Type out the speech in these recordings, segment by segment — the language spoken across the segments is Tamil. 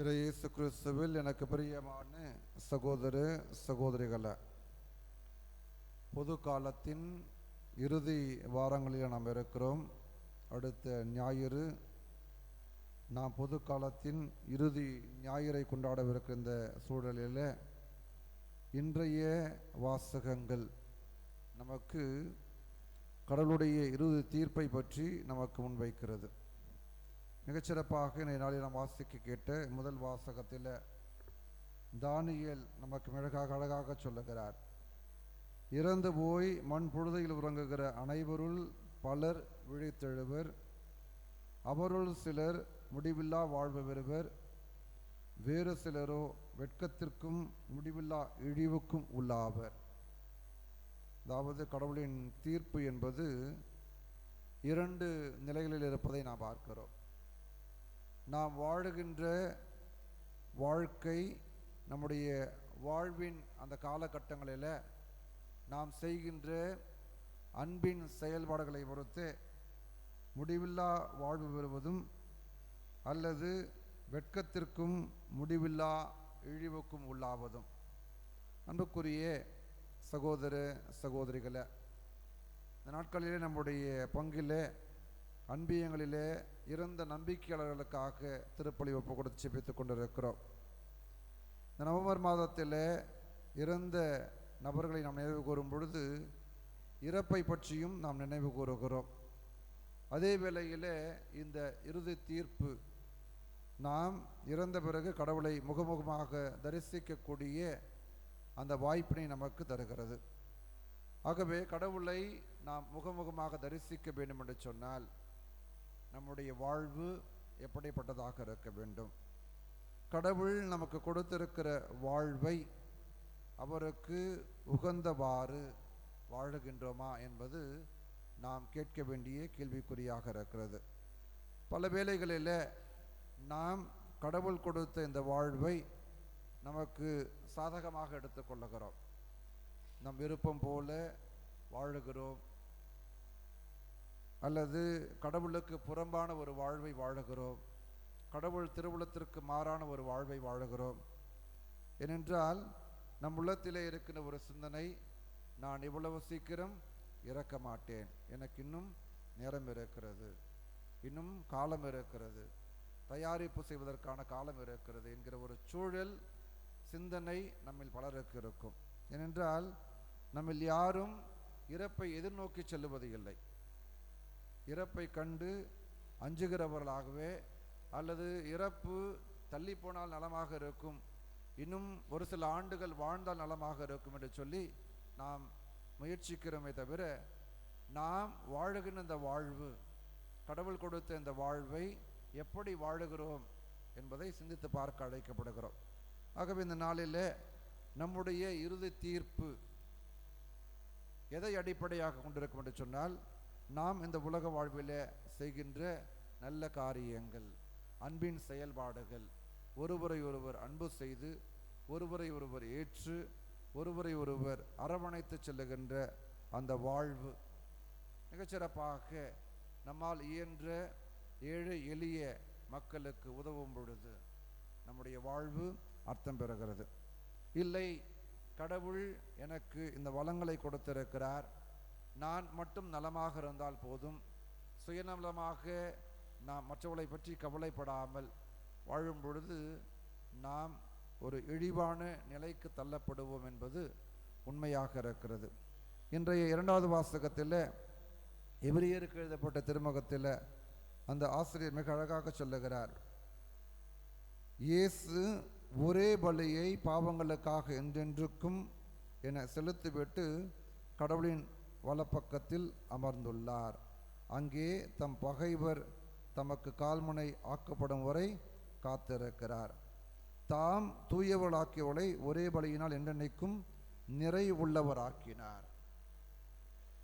இறை இயேசு கிறிஸ்துவில் எனக்கு பிரியமான சகோதர சகோதரிகளை பொது காலத்தின் இறுதி வாரங்களில் நாம் இருக்கிறோம். அடுத்த ஞாயிறு நாம் பொது காலத்தின் இறுதி ஞாயிறை கொண்டாடவிருக்கிற இந்த சூழலில் இன்றைய வாசகங்கள் நமக்கு கடவுளுடைய இறுதி தீர்ப்பை பற்றி நமக்கு முன்வைக்கிறது. மிகச்சிறப்பாக இந்த நாளில் நாம் வாசிக்க கேட்டு முதல் வாசகத்தில் தானியல் நமக்கு மிளகாக அழகாக சொல்லுகிறார். இறந்து போய் மண் புழுதையில் உறங்குகிற அனைவருள் பலர் விழித்தெழுவர். அவருள் சிலர் முடிவில்லா வாழ்வு பெறுவர். வேறு சிலரோ வெட்கத்திற்கும் முடிவில்லா இழிவுக்கும் உள்ளாவர். அதாவது கடவுளின் தீர்ப்பு என்பது இரண்டு நிலைகளில் இருப்பதை நாம் பார்க்கிறோம். நாம் வாழுகின்ற வாழ்க்கை நம்முடைய வாழ்வின் அந்த காலகட்டங்களில் நாம் செய்கின்ற அன்பின் செயல்பாடுகளை பொறுத்து முடிவில்லா வாழ்வு பெறுவதும் அல்லது வெட்கத்திற்கும் முடிவில்லா இழிவுக்கும் உள்ளாவதும். அன்புக்குரிய சகோதர சகோதரிகளை இந்த நாட்களிலே நம்முடைய பங்கிலே அன்பியங்களிலே இறந்த நம்பிக்கையாளர்களுக்காக திருப்பலி ஒப்பு கொடுத்து செபித்து கொண்டிருக்கிறோம். இந்த நவம்பர் மாதத்தில் இறந்த நபர்களை நாம் நினைவு கூறும் பொழுது இறப்பை பற்றியும் நாம் நினைவு கூறுகிறோம். அதே வேளையில் இந்த இறுதி தீர்ப்பு நாம் இறந்த பிறகு கடவுளை முகமுகமாக தரிசிக்கக்கூடிய அந்த வாய்ப்பினை நமக்கு தருகிறது. ஆகவே கடவுளை நாம் முகமுகமாக தரிசிக்க வேண்டும் என்று சொன்னால் நம்முடைய வாழ்வு எப்படிப்பட்டதாக இருக்க வேண்டும்? கடவுள் நமக்கு கொடுத்திருக்கிற வாழ்வை அவருக்கு உகந்தவாறு வாழுகின்றோமா என்பது நாம் கேட்க வேண்டிய கேள்விக்குறியாக இருக்கிறது. பல வேளைகளில் நாம் கடவுள் கொடுத்த இந்த வாழ்வை நமக்கு சாதகமாக எடுத்துக்கொள்ளுகிறோம் நம் விருப்பம் போல வாழுகிறோம். அல்லது கடவுளுக்கு புறம்பான ஒரு வாழ்வை வாழுகிறோம். கடவுள் திருவுளத்திற்கு மாறான ஒரு வாழ்வை வாழுகிறோம். ஏனென்றால் நம் உள்ளத்திலே இருக்கிற ஒரு சிந்தனை நான் இவ்வளவு சீக்கிரம் இறக்க மாட்டேன். எனக்கு இன்னும் நேரம் இருக்கிறது. இன்னும் காலம் இருக்கிறது. தயாரிப்பு செய்வதற்கான காலம் இருக்கிறது என்கிற ஒரு சூழல் சிந்தனை நம்மில் பலருக்கு இருக்கும். ஏனென்றால் நம்மில் யாரும் இறப்பை எதிர்நோக்கி செல்லுவது இல்லை. இறப்பை கண்டு அஞ்சுகிறவர்களாகவே அல்லது இறப்பு தள்ளி போனால் நலமாக இருக்கும். இன்னும் ஒரு சில ஆண்டுகள் வாழ்ந்தால் நலமாக இருக்கும் என்று சொல்லி நாம் முயற்சிக்கிறோமே தவிர நாம் வாழுகின்ற இந்த வாழ்வு கடவுள் கொடுத்த இந்த வாழ்வை எப்படி வாழுகிறோம் என்பதை சிந்தித்து பார்க்க அழைக்கப்படுகிறோம். ஆகவே இந்த நாளில் நம்முடைய இறுதி தீர்ப்பு எதை அடிப்படையாக கொண்டிருக்கும் என்று சொன்னால் நாம் இந்த உலக வாழ்வில் செய்கின்ற நல்ல காரியங்கள் அன்பின் செயல்பாடுகள். ஒருவரை ஒருவர் அன்பு செய்து ஒருவரை ஒருவர் ஏற்று ஒருவரை ஒருவர் அரவணைத்து செல்லுகின்ற அந்த வாழ்வு. மிகச்சிறப்பாக நம்மால் இயன்ற ஏழை எளிய மக்களுக்கு உதவும் பொழுது நம்முடைய வாழ்வு அர்த்தம் பெறுகிறது. இல்லை கடவுள் எனக்கு இந்த வளங்களை கொடுத்திருக்கிறார். நான் மட்டும் நலமாக இருந்தால் போதும். சுயநலமாக நாம் மற்றவர்களை பற்றி கவலைப்படாமல் வாழும் பொழுது நாம் ஒரு இழிவான நிலைக்கு தள்ளப்படுவோம் என்பது உண்மையாக இருக்கிறது. இன்றைய இரண்டாவது வாசகத்தில் எபிரியருக்கு எழுதப்பட்ட திருமுகத்தில் அந்த ஆசிரியர் மிக அழகாக சொல்லுகிறார். இயேசு ஒரே பலியை பாவங்களுக்காக என்றென்றுக்கும் என செலுத்திவிட்டு கடவுளின் வலப்பக்கத்தில் அமர்ந்துள்ளார். அங்கே தம் பகைவர் தமக்கு கால்முனை ஆக்கப்படும் வரை காத்திருக்கிறார். தாம் தூயவளாக்கியவளை ஒரே பலியினால் என்றென்னைக்கும் நிறைவுள்ளவராக்கினார்.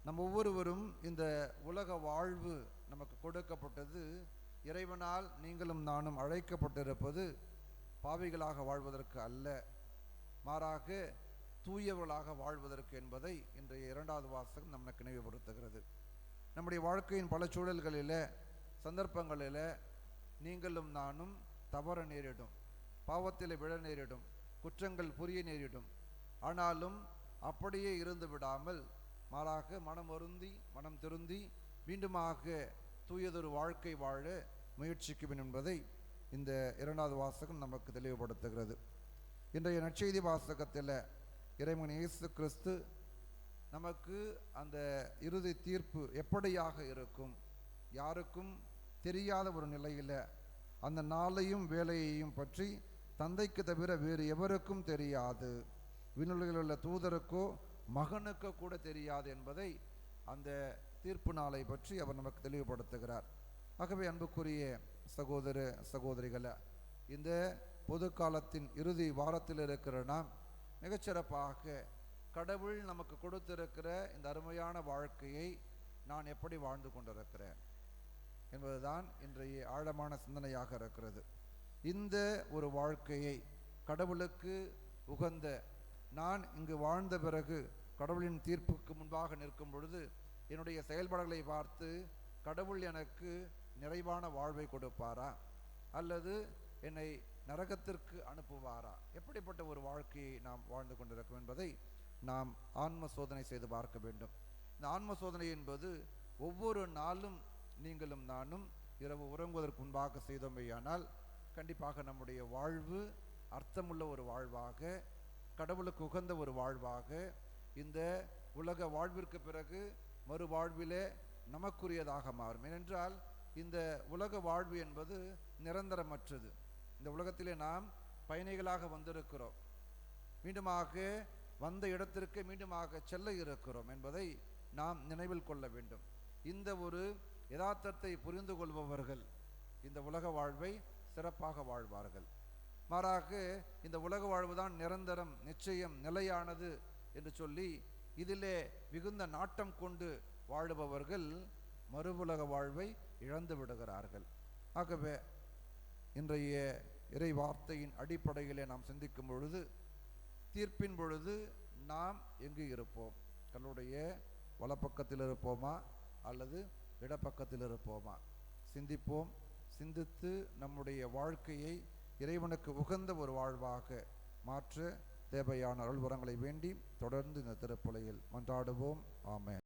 நம் ஒவ்வொருவரும் இந்த உலக வாழ்வு நமக்கு கொடுக்கப்பட்டது. இறைவனால் நீங்களும் நானும் அழைக்கப்பட்டிருப்பது பாவிகளாக வாழ்வதற்கு அல்ல. மாறாக தூயவர்களாக வாழ்வதற்கு என்பதை இன்றைய இரண்டாவது வாசகம் நமக்கு நினைவுபடுத்துகிறது. நம்முடைய வாழ்க்கையின் பல சூழல்களில் சந்தர்ப்பங்களில் நீங்களும் நானும் தவற நேரிடும் பாவத்தில் விழ நேரிடும் குற்றங்கள் புரிய நேரிடும். ஆனாலும் அப்படியே இருந்து விடாமல் மாறாக மனம் வருந்தி மனம் திருந்தி மீண்டுமாக தூயதொரு வாழ்க்கை வாழ முயற்சிக்கும் என்பதை இந்த இரண்டாவது வாசகம் நமக்கு தெளிவுபடுத்துகிறது. இன்றைய நற்செய்தி வாசகத்தில் இறைமகன் இயேசு கிறிஸ்து நமக்கு அந்த இறுதி தீர்ப்பு எப்படியாக இருக்கும்? யாருக்கும் தெரியாத ஒரு நிலையில் அந்த நாளையும் வேலையையும் பற்றி தந்தைக்கு தவிர வேறு எவருக்கும் தெரியாது. விண்ணுலகில் உள்ள தூதருக்கோ மகனுக்கோ கூட தெரியாது என்பதை அந்த தீர்ப்பு நாளை பற்றி அவர் நமக்கு தெளிவுபடுத்துகிறார். ஆகவே அன்புக்குரிய சகோதர சகோதரிகளை இந்த பொது காலத்தின் இறுதி வாரத்தில் இருக்கிற நாம் மிகச்சிறப்பாக கடவுள் நமக்கு கொடுத்திருக்கிற இந்த அருமையான வாழ்க்கையை நான் எப்படி வாழ்ந்து கொண்டிருக்கிறேன் என்பதுதான் இன்றைய ஆழமான சிந்தனையாக இருக்கிறது. இந்த ஒரு வாழ்க்கையை கடவுளுக்கு உகந்த நான் இங்கு வாழ்ந்த பிறகு கடவுளின் தீர்ப்புக்கு முன்பாக நிற்கும் பொழுது என்னுடைய செயல்பாடுகளை பார்த்து கடவுள் எனக்கு நிறைவான வாழ்வை கொடுப்பாரா? அல்லது என்னை நரகத்திற்கு அனுப்புவாரா? எப்படிப்பட்ட ஒரு வாழ்க்கையை நாம் வாழ்ந்து கொண்டிருக்கும் என்பதை நாம் ஆன்ம சோதனை செய்து பார்க்க வேண்டும். இந்த ஆன்ம சோதனை என்பது ஒவ்வொரு நாளும் நீங்களும் நானும் இரவு உறங்குவதற்கு முன்பாக செய்தோமேயானால் கண்டிப்பாக நம்முடைய வாழ்வு அர்த்தமுள்ள ஒரு வாழ்வாக கடவுளுக்கு உகந்த ஒரு வாழ்வாக இந்த உலக வாழ்விற்கு பிறகு மறுவாழ்விலே நமக்குரியதாக மாறும். ஏனென்றால் இந்த உலக வாழ்வு என்பது நிரந்தரமற்றது. இந்த உலகத்திலே நாம் பயணிகளாக வந்திருக்கிறோம். மீண்டுமாக வந்த இடத்திற்கு மீண்டுமாக செல்ல இருக்கிறோம் என்பதை நாம் நினைவில் கொள்ள வேண்டும். இந்த ஒரு யதார்த்தத்தை புரிந்து கொள்பவர்கள் இந்த உலக வாழ்வை சிறப்பாக வாழ்வார்கள். மாறாக இந்த உலக வாழ்வு தான் நிரந்தரம் நிச்சயம் நிலையானது என்று சொல்லி இதிலே மிகுந்த நாட்டம் கொண்டு வாழுபவர்கள் மறுவுலக வாழ்வை இழந்து விடுகிறார்கள். ஆகவே இன்றைய இறை வார்த்தையின் அடிப்படையிலே நாம் சிந்திக்கும் பொழுது தீர்ப்பின் பொழுது நாம் எங்கு இருப்போம்? தன்னுடைய வலப்பக்கத்தில் இருப்போமா? அல்லது இடப்பக்கத்தில் இருப்போமா? சிந்திப்போம் சிந்தித்து நம்முடைய வாழ்க்கையை இறைவனுக்கு உகந்த ஒரு வாழ்வாக மாற்ற தேவையான அருள்வரங்களை வேண்டி தொடர்ந்து இந்த திருப்பலையில் மன்றாடுவோம். ஆமே